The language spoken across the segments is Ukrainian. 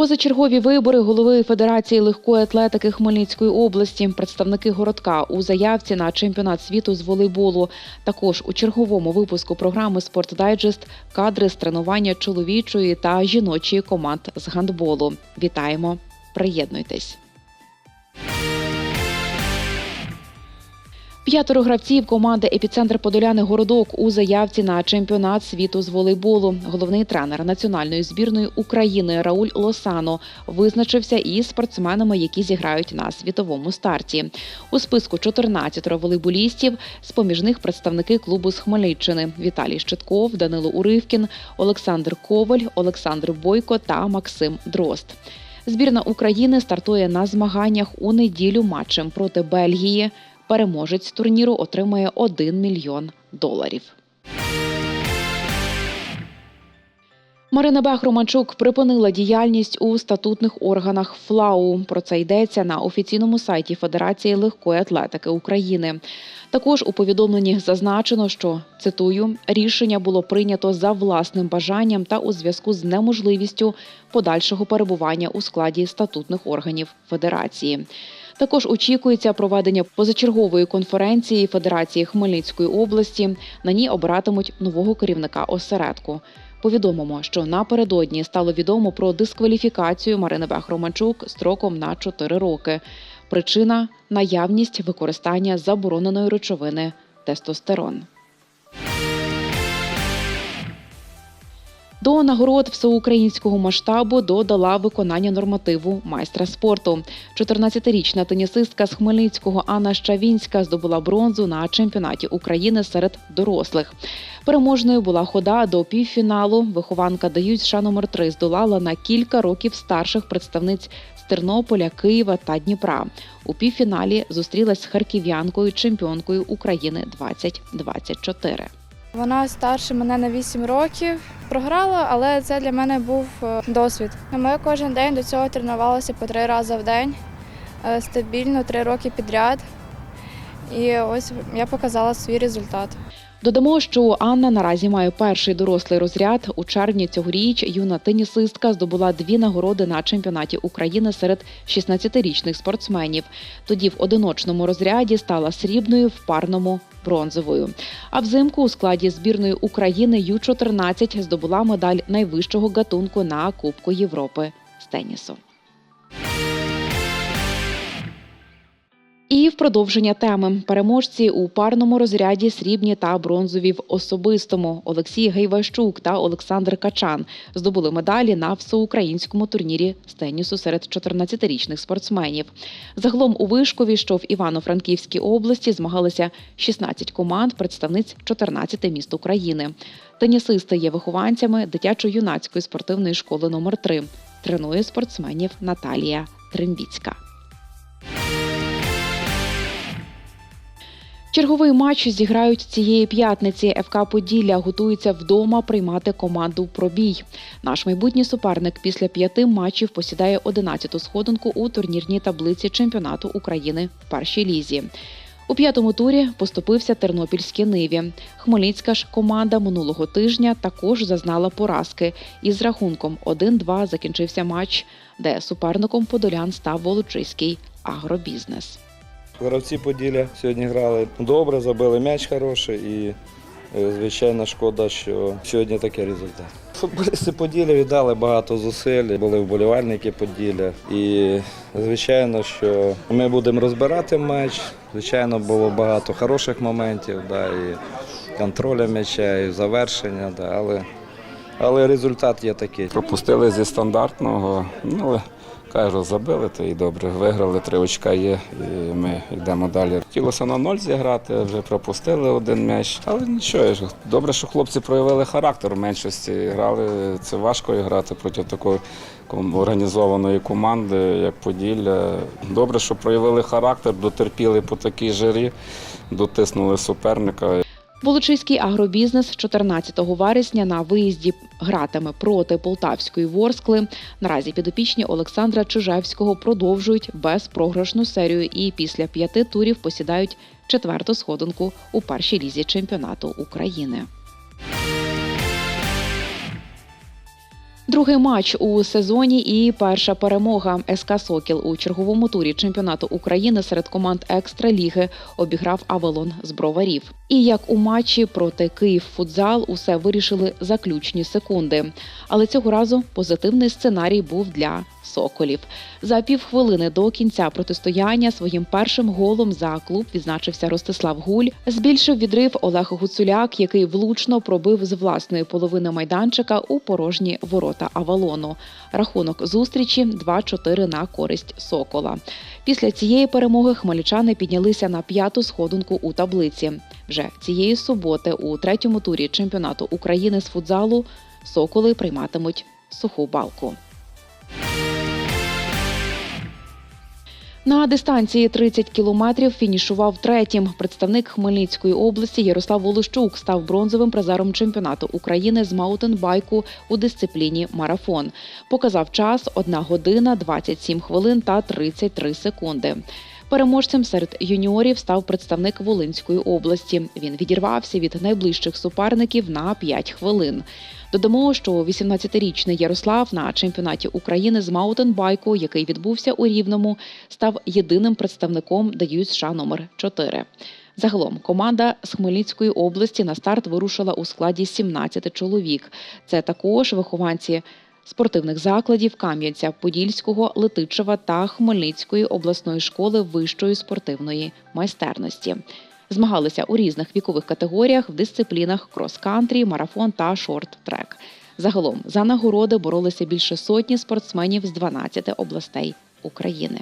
Позачергові вибори голови Федерації легкої атлетики Хмельницької області, представники городка у заявці на чемпіонат світу з волейболу. Також у черговому випуску програми «Спортдайджест» кадри з тренування чоловічої та жіночої команд з гандболу. Вітаємо! Приєднуйтесь! П'ятеро гравців команди Епіцентр Подоляни Городок у заявці на чемпіонат світу з волейболу. Головний тренер національної збірної України Рауль Лосано визначився із спортсменами, які зіграють на світовому старті. У списку 14 волейболістів, з поміж них представники клубу з Хмельниччини Віталій Щитков, Данило Уривкін, Олександр Коваль, Олександр Бойко та Максим Дрозд. Збірна України стартує на змаганнях у неділю матчем проти Бельгії. Переможець турніру отримає 1 мільйон доларів. Марина Бех-Романчук припинила діяльність у статутних органах ФЛАУ. Про це йдеться на офіційному сайті Федерації легкої атлетики України. Також у повідомленні зазначено, що цитую рішення було прийнято за власним бажанням та у зв'язку з неможливістю подальшого перебування у складі статутних органів Федерації. Також очікується проведення позачергової конференції Федерації Хмельницької області. На ній обиратимуть нового керівника осередку. Повідомимо, що напередодні стало відомо про дискваліфікацію Марини Бех-Романчук строком на 4 роки. Причина наявність використання забороненої речовини тестостерон. До нагород всеукраїнського масштабу додала виконання нормативу майстра спорту. 14-річна тенісистка з Хмельницького Анна Щавінська здобула бронзу на чемпіонаті України серед дорослих. Переможною була хода до півфіналу. Вихованка дають США номер 3 здолала на кілька років старших представниць з Тернополя, Києва та Дніпра. У півфіналі зустрілась з харків'янкою, чемпіонкою України 2024. Вона старше мене на 8 років. Програла, але це для мене був е, досвід. Ми кожен день до цього тренувалися по три рази в день, е, стабільно три роки підряд. І ось я показала свій результат. Додамо, що Анна наразі має перший дорослий розряд. У червні цьогоріч юна тенісистка здобула дві нагороди на чемпіонаті України серед 16-річних спортсменів. Тоді в одиночному розряді стала срібною, в парному бронзовою. А взимку у складі збірної України Ю-14 здобула медаль найвищого гатунку на Кубку Європи з тенісу. І в продовження теми переможці у парному розряді срібні та бронзові в особистому Олексій Гейващук та Олександр Качан здобули медалі на всеукраїнському турнірі з тенісу серед 14-річних спортсменів. Загалом у Вишкові, що в Івано-Франківській області, змагалися 16 команд представниць 14 міст України. Тенісисти є вихованцями дитячо-юнацької спортивної школи номер 3 Тренує спортсменів Наталія Трембіцька. Черговий матч зіграють цієї п'ятниці. ФК Поділля готується вдома приймати команду пробій. Наш майбутній суперник після п'яти матчів посідає 11-ту сходинку у турнірній таблиці чемпіонату України в першій лізі. У п'ятому турі поступився Тернопільській Ниві. Хмельницька ж команда минулого тижня також зазнала поразки. Із рахунком 1-2 закінчився матч, де суперником подолян став Волочиський агробізнес. Гравці Поділля сьогодні грали добре, забили м'яч хороший і, е, звичайно, шкода, що сьогодні такий результат. Футболісти Поділля віддали багато зусиль, були вболівальники Поділля. І, звичайно, що ми будемо розбирати матч. Звичайно, було багато хороших моментів, да, і контроля м'яча, і завершення, да, але, але результат є такий. Пропустили зі стандартного, ну але кажу, забили, то і добре. Виграли, три очка є, і ми йдемо далі. Хотілося на ноль зіграти, вже пропустили один м'яч. Але нічого, добре, що хлопці проявили характер в меншості. Грали, це важко грати проти такої організованої команди, як Поділля. Добре, що проявили характер, дотерпіли по такій жарі, дотиснули суперника. Волочиський агробізнес 14 вересня на виїзді гратиме проти полтавської ворскли. Наразі підопічні Олександра Чижевського продовжують безпрограшну серію і після п'яти турів посідають четверту сходинку у першій лізі чемпіонату України. Другий матч у сезоні і перша перемога СК Сокіл у черговому турі чемпіонату України серед команд екстраліги обіграв Авелон з броварів. І як у матчі проти Київ футзал усе вирішили заключні секунди. Але цього разу позитивний сценарій був для соколів. За півхвилини до кінця протистояння своїм першим голом за клуб відзначився Ростислав Гуль. Збільшив відрив Олег Гуцуляк, який влучно пробив з власної половини майданчика у порожні ворота Авалону. Рахунок зустрічі 2-4 на користь Сокола. Після цієї перемоги хмельничани піднялися на п'яту сходинку у таблиці. Вже цієї суботи у третьому турі чемпіонату України з футзалу соколи прийматимуть суху балку. На дистанції 30 кілометрів фінішував третім. Представник Хмельницької області Ярослав Волощук став бронзовим призером чемпіонату України з маутенбайку у дисципліні марафон. Показав час 1 година 27 хвилин та 33 секунди. Переможцем серед юніорів став представник Волинської області. Він відірвався від найближчих суперників на 5 хвилин. Додамо, що 18-річний Ярослав на чемпіонаті України з маутенбайку, який відбувся у Рівному, став єдиним представником ДЮСШ США номер 4 Загалом команда з Хмельницької області на старт вирушила у складі 17 чоловік. Це також вихованці спортивних закладів Кам'янця, Подільського, Летичева та Хмельницької обласної школи вищої спортивної майстерності. Змагалися у різних вікових категоріях в дисциплінах крос-кантрі, марафон та шорт-трек. Загалом за нагороди боролися більше сотні спортсменів з 12 областей України.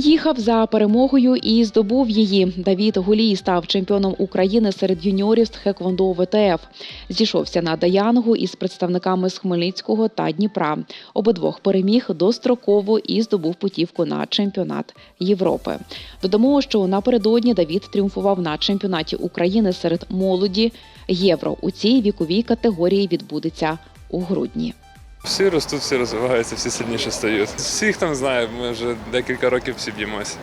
Їхав за перемогою і здобув її. Давід Гулій став чемпіоном України серед юніорів з Тхеквондо ВТФ. Зійшовся на Даянгу із представниками з Хмельницького та Дніпра. Обидвох переміг достроково і здобув путівку на чемпіонат Європи. Додамо, що напередодні Давід тріумфував на чемпіонаті України серед молоді. Євро у цій віковій категорії відбудеться у грудні. Всі ростуть, всі розвиваються, всі сильніше стають. Всіх там знаю, ми вже декілька років всі б'ємося.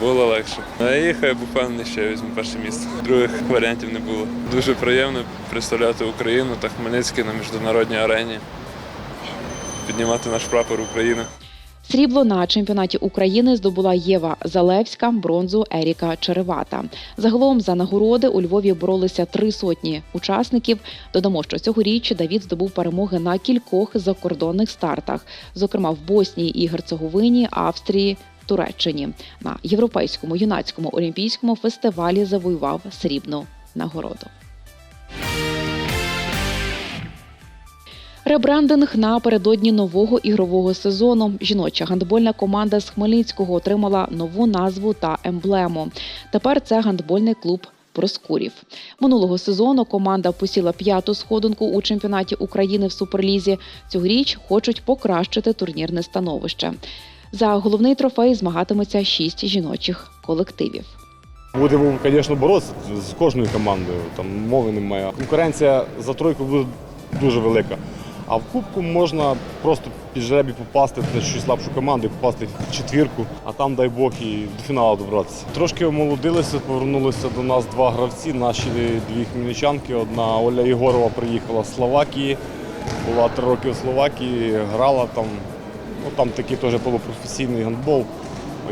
Було легше. А я хай впевнений, що я візьму перше місце. Других варіантів не було. Дуже приємно представляти Україну та Хмельницький на міжнародній арені, піднімати наш прапор України. Срібло на чемпіонаті України здобула Єва Залевська, бронзу Еріка Черевата. Загалом за нагороди у Львові боролися три сотні учасників. Додамо, що цьогоріч Давід здобув перемоги на кількох закордонних стартах, зокрема в Боснії і Герцеговині, Австрії. Туреччині на європейському юнацькому олімпійському фестивалі завоював срібну нагороду. Ребрендинг напередодні нового ігрового сезону. Жіноча гандбольна команда з Хмельницького отримала нову назву та емблему. Тепер це гандбольний клуб. Проскурів минулого сезону команда посіла п'яту сходинку у чемпіонаті України в суперлізі. Цьогоріч хочуть покращити турнірне становище. За головний трофей змагатиметься шість жіночих колективів. Будемо, звісно, боротися з кожною командою, там мови немає. Конкуренція за тройку буде дуже велика. А в кубку можна просто під жребі попасти на щось слабшу команду, попасти в четвірку, а там, дай Бог, і до фіналу добратися. Трошки омолодилися, повернулися до нас два гравці, наші дві хмельничанки. Одна Оля Єгорова приїхала з Словакії, була три роки у Словакії, грала там. Ну, там такий теж полупрофесійний гандбол.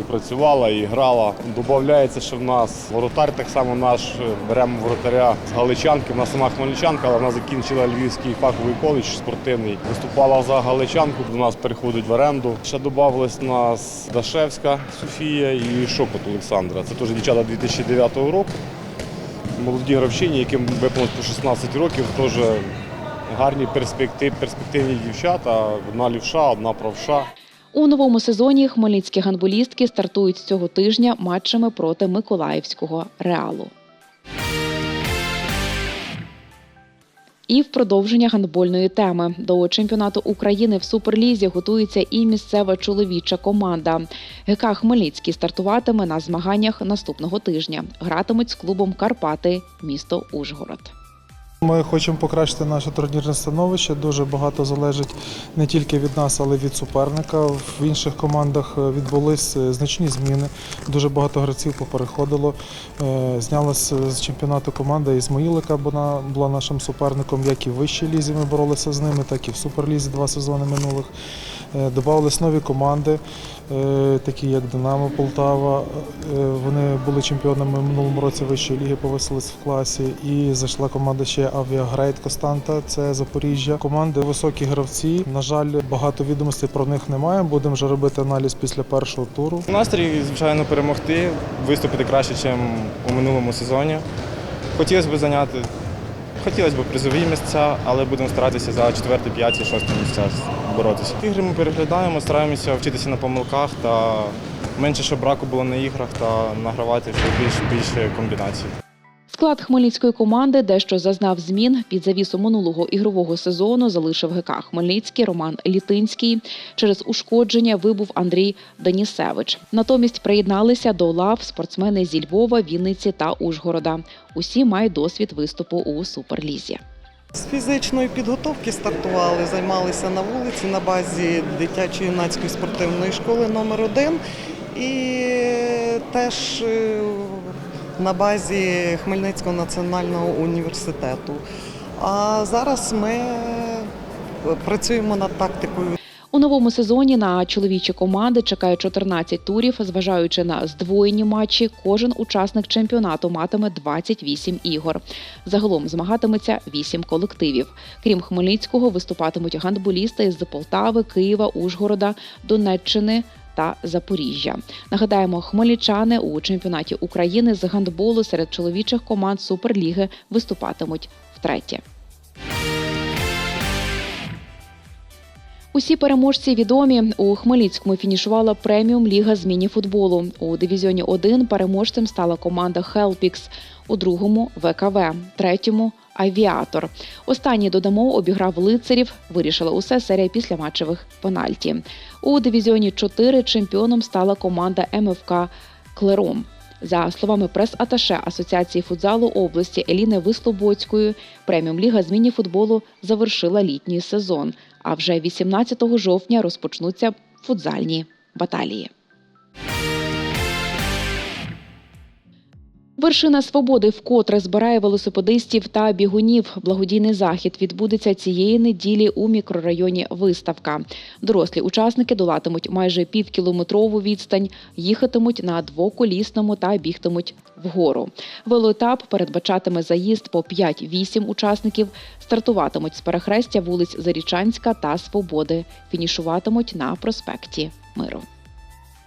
І працювала, і грала. Добавляється, що в нас воротар так само наш. Беремо воротаря з Галичанки. Вона сама хмельничанка, але вона закінчила Львівський фаховий коледж спортивний. Виступала за Галичанку, до нас переходить в оренду. Ще додавалась нас Дашевська Софія і Шокот Олександра. Це теж дівчата 2009 року. Молоді гравчині, яким виповнилось по 16 років, теж гарні перспектив, перспективні дівчата. Одна лівша, одна правша. У новому сезоні хмельницькі гандболістки стартують цього тижня матчами проти Миколаївського реалу. І в продовження гандбольної теми до чемпіонату України в суперлізі готується і місцева чоловіча команда. ГК Хмельницький стартуватиме на змаганнях наступного тижня. Гратимуть з клубом Карпати, місто Ужгород. Ми хочемо покращити наше турнірне становище. Дуже багато залежить не тільки від нас, але й від суперника. В інших командах відбулись е, значні зміни. Дуже багато гравців попереходило. Е, Знялася з чемпіонату команда Ізмаїлика, бо вона була нашим суперником, як і в вищій лізі. Ми боролися з ними, так і в суперлізі два сезони минулих. Е, Добавились нові команди, е, такі як Динамо Полтава. Е, Вони були чемпіонами в минулому році вищої ліги, повисились в класі. І зайшла команда ще Авіагрейд Костанта, це Запоріжжя. Команди високі гравці. На жаль, багато відомостей про них немає. Будемо вже робити аналіз після першого туру. Настрій, звичайно, перемогти, виступити краще, ніж у минулому сезоні. Хотілося б зайняти, хотілося б призові місця, але будемо старатися за четверте, п'яте, шосте місця боротися. Ігри ми переглядаємо, стараємося вчитися на помилках та менше, щоб браку було на іграх та награвати більше, більше комбінацій. Склад хмельницької команди дещо зазнав змін. Під завісу минулого ігрового сезону залишив ГК Хмельницький Роман Літинський. Через ушкодження вибув Андрій Данісевич. Натомість приєдналися до лав спортсмени зі Львова, Вінниці та Ужгорода. Усі мають досвід виступу у суперлізі. З фізичної підготовки стартували, займалися на вулиці на базі дитячо-юнацької спортивної школи номер 1 і теж е, на базі Хмельницького національного університету. А зараз ми працюємо над тактикою. У новому сезоні на чоловічі команди чекає 14 турів. Зважаючи на здвоєні матчі, кожен учасник чемпіонату матиме 28 ігор. Загалом змагатиметься 8 колективів. Крім Хмельницького, виступатимуть гандболісти з Полтави, Києва, Ужгорода, Донеччини. Та Запоріжжя нагадаємо, хмельничани у чемпіонаті України з гандболу серед чоловічих команд Суперліги виступатимуть втретє. Усі переможці відомі. У Хмельницькому фінішувала преміум ліга з міні-футболу. У дивізіоні 1 переможцем стала команда Хелпікс, у другому ВКВ, третьому Авіатор. Останній додамо обіграв лицарів. Вирішила усе серія післяматчевих пенальті. У дивізіоні 4 чемпіоном стала команда МФК Клером. За словами прес-аташе Асоціації футзалу області Еліни Вислободської, преміум ліга з міні-футболу завершила літній сезон. А вже 18 жовтня розпочнуться футзальні баталії. Вершина свободи вкотре збирає велосипедистів та бігунів. Благодійний захід відбудеться цієї неділі у мікрорайоні Виставка. Дорослі учасники долатимуть майже півкілометрову відстань, їхатимуть на двоколісному та бігтимуть вгору. Велоетап передбачатиме заїзд по 5-8 учасників. Стартуватимуть з перехрестя вулиць Зарічанська та Свободи. Фінішуватимуть на проспекті Миру.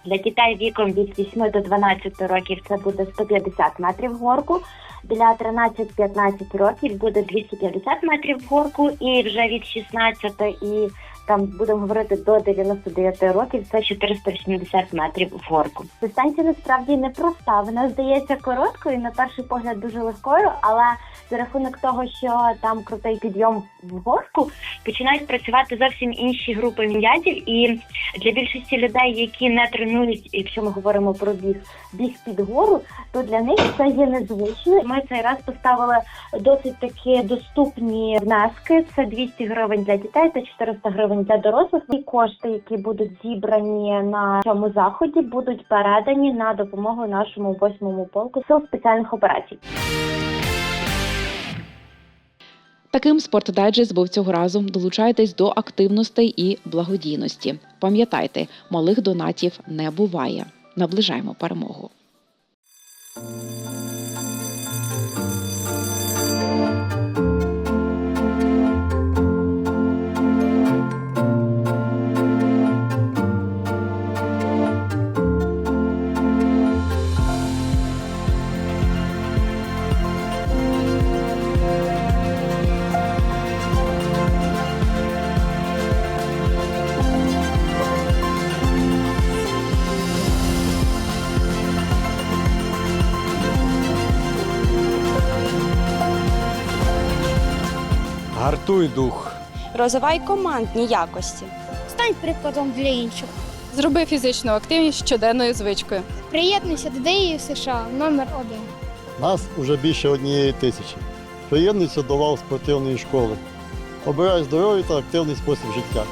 Для дітей віком від 8 до 12 років це буде 150 метрів горку. Для 13-15 років буде 250 метрів горку, і вже від 16 і там будемо говорити до 99 років, це 480 метрів горку. Дистанція насправді непроста. Вона здається короткою, на перший погляд дуже легкою, але за рахунок того, що там крутий підйом в горку, починають працювати зовсім інші групи м'язів. І для більшості людей, які не тренують, якщо ми говоримо про біг, біг під гору, то для них це є незвично. Ми цей раз поставили досить такі доступні внески. Це 200 гривень для дітей та 400 гривень для дорослих. І кошти, які будуть зібрані на цьому заході, будуть передані на допомогу нашому восьмому полку сил спеціальних операцій. Таким спортдайджест був цього разу. Долучайтесь до активностей і благодійності. Пам'ятайте, малих донатів не буває. Наближаємо перемогу. Гартуй дух. Розвивай командні якості. Стань прикладом для інших. Зроби фізичну активність щоденною звичкою. Приєднуйся до ДІ США номер 1 Нас уже більше однієї тисячі. Приєднуйся до вал спортивної школи. Обираю здоровий та активний спосіб життя.